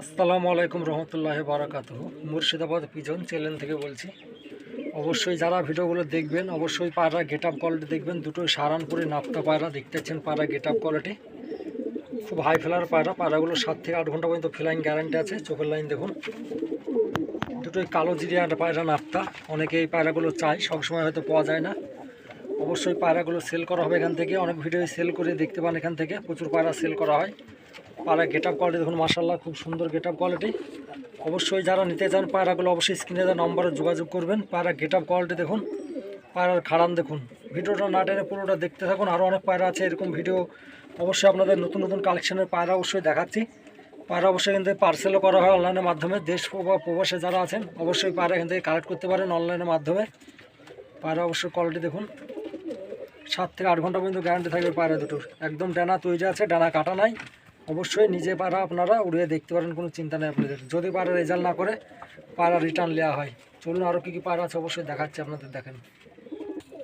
আসসালামু আলাইকুম রহমতুল্লাহ বারাকাত Murshidabad pigeon channel থেকে বলছি। অবশ্যই যারা ভিডিওগুলো দেখবেন, অবশ্যই পায়রা গেট আপ কোয়ালিটি দেখবেন। দুটোই সারানপুরে নাপ্তা পায়রা দেখতেছেন পায়রা গেট আপ কোয়ালিটি খুব হাই ফেলার পায়রা, পায়রাগুলো সাত থেকে আট ঘণ্টা পর্যন্ত ফ্লাইং গ্যারান্টি আছে, চোখের লাইন দেখুন। দুটোই কালো জিরিয়া পায়রা নাপ্তা। অনেকে এই পায়রাগুলো চায়, সবসময় হয়তো পাওয়া যায় না। অবশ্যই পায়রাগুলো সেল করা হবে এখান থেকে। অনেক ভিডিও সেল করে দেখতে পান এখান থেকে। প্রচুর পায়রা সেল করা হয়। পায়রা গেট আপ কোয়ালিটি দেখুন মাসাল্লাহ খুব সুন্দর গেট আপ কোয়ালিটি অবশ্যই যারা নিতে চান পায়রাগুলো, অবশ্যই স্ক্রিনে দেওয়া নম্বরে যোগাযোগ করবেন। পায়রা গেট আপ কোয়ালিটি দেখুন পায়রার খাড়ান দেখুন। ভিডিওটা না টেনে পুরোটা দেখতে থাকুন আরও অনেক পায়রা আছে, এরকম ভিডিও অবশ্যই আপনাদের নতুন নতুন কালেকশনের পায়রা অবশ্যই দেখাচ্ছি। পায়রা অবশ্যই কিন্তু পার্সেলও করা হয় অনলাইনের মাধ্যমে। দেশ বা প্রবাসে যারা আছেন, অবশ্যই পায়রা থেকে কালেক্ট করতে পারেন অনলাইনের মাধ্যমে। পায়রা অবশ্যই কোয়ালিটি দেখুন। সাত থেকে আট ঘণ্টা পর্যন্ত গ্যারান্টি থাকবে পায়রা দুটোর। একদম ডানা তৈরি আছে, ডানা কাটা নাই। অবশ্যই নিজে পায়রা আপনারা উড়িয়ে দেখতে পারেন, কোনো চিন্তা নেই আপনাদের। যদি পায়রা রেজাল্ট না করে পায়রা রিটার্ন নেওয়া হয়। চলুন আরও কী কী পায়রা আছে অবশ্যই দেখাচ্ছি, আপনাদের দেখেন।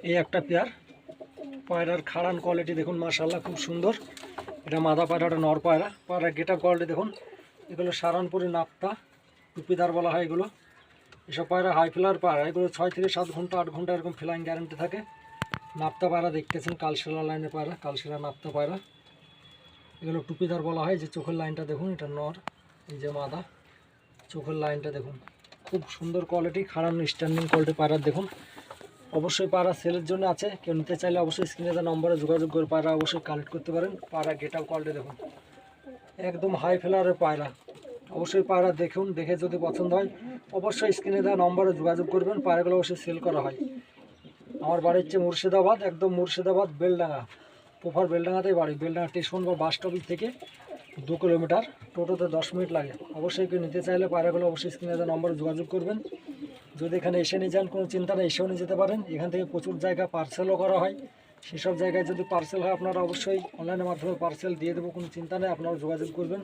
এই একটা পেয়ার পায়রার খাড়ান কোয়ালিটি দেখুন মার্শাল্লাহ খুব সুন্দর। এটা মাদা পায়রা এটা নর পায়রা। পায়রা গেটা কোয়ালিটি দেখুন। এগুলো সারানপুরি নাপ্তা, টুপিদার বলা হয় এগুলো। এসব পায়রা হাই ফ্লার পায়রা। এগুলো ছয় থেকে সাত ঘণ্টা, আট ঘণ্টা এরকম ফ্লাইং গ্যারান্টি থাকে। নাপ্তা পায়রা দেখতেছেন, কালশিলা লাইনে পায়রা, কালশিলা নাপ্তা পায়রা। এগুলো টুপিদার বলা হয়, যে চোখের লাইনটা দেখুন, এটা নর, এই যে মাদা। চোখের লাইনটা দেখুন। খুব সুন্দর কোয়ালিটি খারাপ স্ট্যান্ডিং কোয়ালিটি পায়রার দেখুন। অবশ্যই পায়রা সেলের জন্য আছে। কেউ নিতে চাইলে অবশ্যই স্ক্রিনে দেওয়া নম্বরে যোগাযোগ করে পায়রা অবশ্যই কালেক্ট করতে পারেন। পায়রা গেট আপ কোয়ালিটি দেখুন। একদম হাই ফেলারের পায়রা। অবশ্যই পায়রা দেখুন, দেখে যদি পছন্দ হয়, অবশ্যই স্ক্রিনে দেওয়া নম্বরে যোগাযোগ করবেন। পায়রাগুলো অবশ্যই সেল করা হয়। আমার বাড়ি হচ্ছে মুর্শিদাবাদ, একদম মুর্শিদাবাদ, বেলডাঙ্গা। পোফার বেলডাঙ্গাতেই বাড়ি বেলডাঙা স্টেশন বা বাস স্টপেজ থেকে দু কিলোমিটার টোটোতে দশ মিনিট লাগে। অবশ্যই কেউ নিতে চাইলে পায়রাগুলো অবশ্যই স্ক্রিনে নম্বরে যোগাযোগ করবেন। যদি এখানে এসে নিয়ে যান, কোনো চিন্তা নেই, এসেও নিয়ে যেতে পারেন। এখান থেকে প্রচুর জায়গা পার্সেলও করা হয়। সেসব জায়গায় যদি পার্সেল হয়, আপনারা অবশ্যই অনলাইনের মাধ্যমে পার্সেল দিয়ে দেবো, কোনো চিন্তা নেই আপনারা যোগাযোগ করবেন।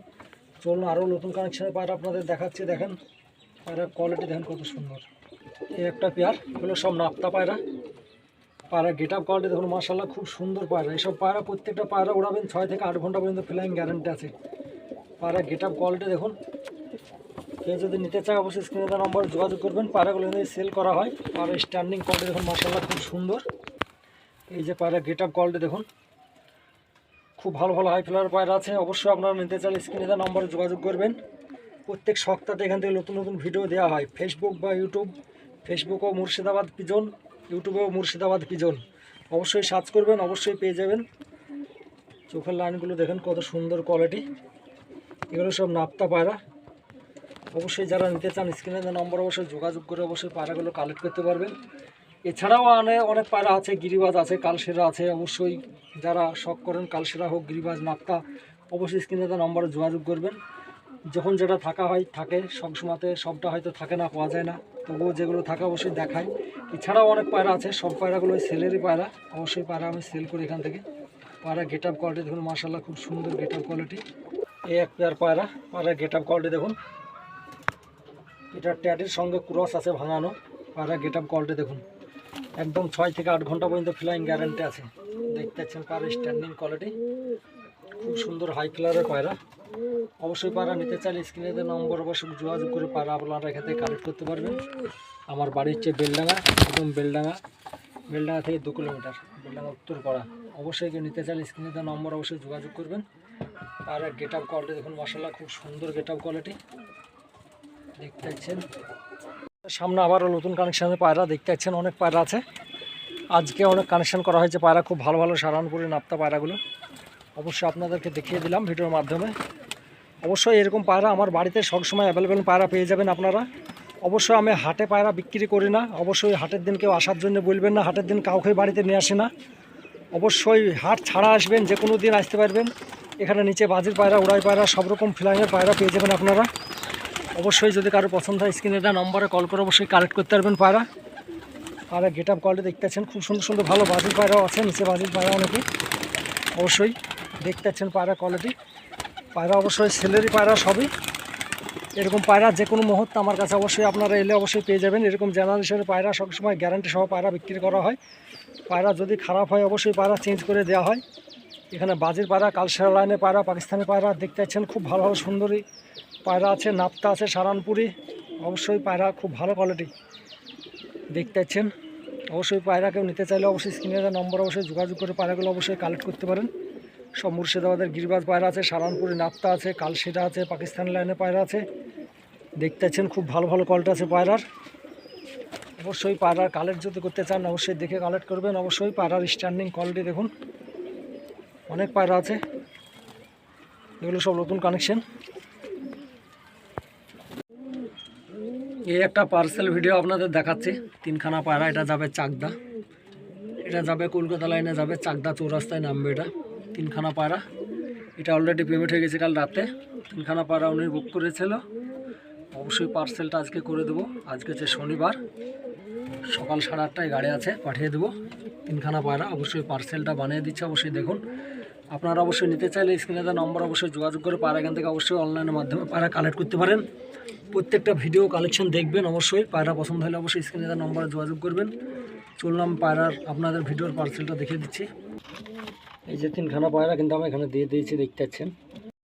চলুন, আরও নতুন কানেকশনের পায়রা আপনাদের দেখাচ্ছি, দেখেন। পায়রার কোয়ালিটি দেখেন কত সুন্দর। এই একটা পেয়ার এগুলো সব নাপ্তা পায়রা। পায়রা গেট আপ কোয়ালিটি দেখুন মার্শাল্লাহ খুব সুন্দর পায়রা। এইসব পায়রা প্রত্যেকটা পায়রা উড়াবেন ছয় থেকে আট ঘণ্টা পর্যন্ত ফ্লাইং গ্যারান্টি আছে। পায়রা গেট আপ কোয়ালিটি দেখুন। কেউ যদি নিতে চায় অবশ্যই স্ক্রিনে দেওয়া নম্বরে যোগাযোগ করবেন। পায়রাগুলো এখানে সেল করা হয়। পায়রা স্ট্যান্ডিং কোয়ালিটি দেখুন মার্শাল্লাহ খুব সুন্দর। এই যে পায়রা গেট আপ কোয়ালিটি দেখুন। খুব ভালো ভালো হাই ফ্লাওয়ার পায়রা আছে। অবশ্যই আপনারা নিতে চাইলে স্ক্রিনে দেওয়া নম্বরে যোগাযোগ করবেন। প্রত্যেক সপ্তাহে এখান থেকে নতুন নতুন ভিডিও দেওয়া হয়। ফেসবুক বা ইউটিউব ফেসবুকও মুর্শিদাবাদ পিজন। ইউটিউবেও মুর্শিদাবাদ পিজন। অবশ্যই সার্চ করবেন, অবশ্যই পেয়ে যাবেন। চোখের লাইনগুলো দেখেন কত সুন্দর কোয়ালিটি এগুলো সব নাপ্তা পায়রা। অবশ্যই যারা নিতে চান স্ক্রিনে নম্বর অবশ্যই যোগাযোগ করে অবশ্যই পায়রাগুলো কালেক্ট করতে পারবেন। এছাড়াও অনেক অনেক পায়রা আছে, গিরিবাজ আছে কালসেরা আছে। অবশ্যই যারা শখ করেন কালসেরা হোক, গিরিবাজ, নাপ্তা, অবশ্যই স্ক্রিনে নম্বরে যোগাযোগ করবেন। যখন যেটা থাকা হয়, থাকে, সব সময়তে সবটা হয়তো থাকে না, পাওয়া যায় না। তবুও যেগুলো থাকে অবশ্যই দেখায় এছাড়াও অনেক পায়রা আছে, সব পায়রাগুলো সেলেরই পায়রা। অবশ্যই পায়রা আমি সেল করি এখান থেকে। পায়রা গেট আপ কোয়ালিটি দেখুন মার্শাল্লাহ খুব সুন্দর গেট আপ কোয়ালিটি এই এক পেয়ার পায়রা পায়রা গেট আপ কোয়ালিটি দেখুন। এটা ট্যাটের সঙ্গে ক্রস আছে ভাঙানো। পায়রা গেট আপ কোয়ালিটি দেখুন। একদম ছয় থেকে আট ঘণ্টা পর্যন্ত ফ্লাইং গ্যারেন্টি আছে। দেখতে পাচ্ছেন পায়রা স্ট্যান্ডিং কোয়ালিটি খুব সুন্দর হাই কালারের পায়রা। অবশ্যই পায়রা নিতে চাইলে স্ক্রিনে নম্বর অবশ্যই যোগাযোগ করে পায়রা আপনারা এখান থেকে কালেক্ট করতে পারবেন। আমার বাড়ি হচ্ছে বেলডাঙ্গা, একদম বেলডাঙ্গা। বেলডাঙ্গা থেকে দু কিলোমিটার, বেলডাঙ্গা উত্তরপাড়া অবশ্যই কেউ নিতে চাইলে স্ক্রিনে নম্বর অবশ্যই যোগাযোগ করবেন। পায়রা গেট আপ কোয়ালিটি দেখুন মশালা খুব সুন্দর গেট আপ কোয়ালিটি দেখতে পাচ্ছেন। সামনে আবারও নতুন কানেকশানের পায়রা, দেখতে পাচ্ছেন অনেক পায়রা আছে। আজকে অনেক কানেকশন করা হয়েছে, পায়রা খুব ভালো ভালো সারানপুরি নাপ্তা পায়রাগুলো। অবশ্যই আপনাদেরকে দেখিয়ে দিলাম ভিডিওর মাধ্যমে। অবশ্যই এরকম পায়রা আমার বাড়িতে সবসময় অ্যাভেলেবেল পায়রা পেয়ে যাবেন আপনারা। অবশ্যই আমি হাটে পায়রা বিক্রি করি না, অবশ্যই হাটের দিন কেউ আসার জন্য বলবেন না, হাটের দিন কাউকে বাড়িতে নিয়ে আসে না। অবশ্যই হাট ছাড়া আসবেন, যে কোনো দিন আসতে পারবেন। এখানে নিচে বাজির পায়রা, উড়াই পায়রা, সব রকম ফ্লাইংয়ের পায়রা পেয়ে যাবেন আপনারা। অবশ্যই যদি কারও পছন্দ হয়, স্ক্রিনে দেওয়া নম্বরে কল করে অবশ্যই কালেক্ট করতে পারবেন পায়রা। পায়রা গেট আপ কোয়ালিটি দেখতে পাচ্ছেন খুব সুন্দর সুন্দর ভালো বাজির পায়রাও আছে, নিচে বাজির পায়রা অনেকে অবশ্যই দেখতে পাচ্ছেন পায়রা কোয়ালিটি পায়রা অবশ্যই সেলেরই পায়রা সবই। এরকম পায়রা যে কোনো মুহূর্তে আমার কাছে অবশ্যই আপনারা এলে অবশ্যই পেয়ে যাবেন। এরকম জেনারেশনের পায়রা সবসময় গ্যারান্টি সহ পায়রা বিক্রি করা হয়। পায়রা যদি খারাপ হয়, অবশ্যই পায়রা চেঞ্জ করে দেওয়া হয়। এখানে বাজির পায়রা, কালসার লাইনে পায়রা, পাকিস্তানি পায়রা দেখতে পাচ্ছেন খুব ভালো ভালো সুন্দরী পায়রা আছে, নাপ্তা আছে, সারানপুরি। অবশ্যই পায়রা খুব ভালো কোয়ালিটি দেখতে পাচ্ছেন। অবশ্যই পায়রা কেউ নিতে চাইলে অবশ্যই স্ক্রিনের নম্বর অবশ্যই যোগাযোগ করে পায়রাগুলো অবশ্যই কালেক্ট করতে পারেন। সব মুর্শিদাবাদের গিরিবাজ পায়রা আছে, সারানপুরে নাপ্তা আছে, কালশিরা আছে, পাকিস্তান লাইনে পায়রা আছে। দেখতে পাচ্ছেন খুব ভালো ভালো কোয়ালিটি আছে পায়রার। অবশ্যই পায়রার কালেক্ট যদি করতে চান, অবশ্যই দেখে কালেক্ট করবেন। অবশ্যই পায়রার স্ট্যান্ডিং কোয়ালিটি দেখুন। অনেক পায়রা আছে। এগুলো সব নতুন কানেকশন এই একটা পার্সেল ভিডিও আপনাদের দেখাচ্ছি। তিনখানা পায়রা, এটা যাবে চাকদা। এটা যাবে কলকাতা লাইনে যাবে চাকদা চৌরাস্তায় নামবে এটা। তিনখানা পায়রা। এটা অলরেডি পেমেন্ট হয়ে গেছে কাল রাতে। তিনখানা পায়রা উনি বুক করেছিল। অবশ্যই পার্সেলটা আজকে করে দেবো। আজকে হচ্ছে শনিবার। সকাল সাড়ে আটটায় গাড়ি আছে, পাঠিয়ে দেবো। তিনখানা পায়রা, অবশ্যই পার্সেলটা বানিয়ে দিচ্ছে, অবশ্যই দেখুন। আপনারা অবশ্যই নিতে চাইলে স্ক্রিনে দেওয়া নম্বর অবশ্যই যোগাযোগ করে পায়রা এখান থেকে অবশ্যই অনলাইনের মাধ্যমে পায়রা কালেক্ট করতে পারেন। প্রত্যেকটা ভিডিও কালেকশন দেখবেন অবশ্যই। পায়রা পছন্দ হলে অবশ্যই স্ক্রিনে তার নম্বরে যোগাযোগ করবেন। চললাম পায়রার আপনাদের ভিডিওর পার্সেলটা দেখে দিচ্ছি। এই যে তিনখানা পায়রা কিন্তু আমি এখানে দিয়ে দিয়েছি, দেখতে পাচ্ছেন।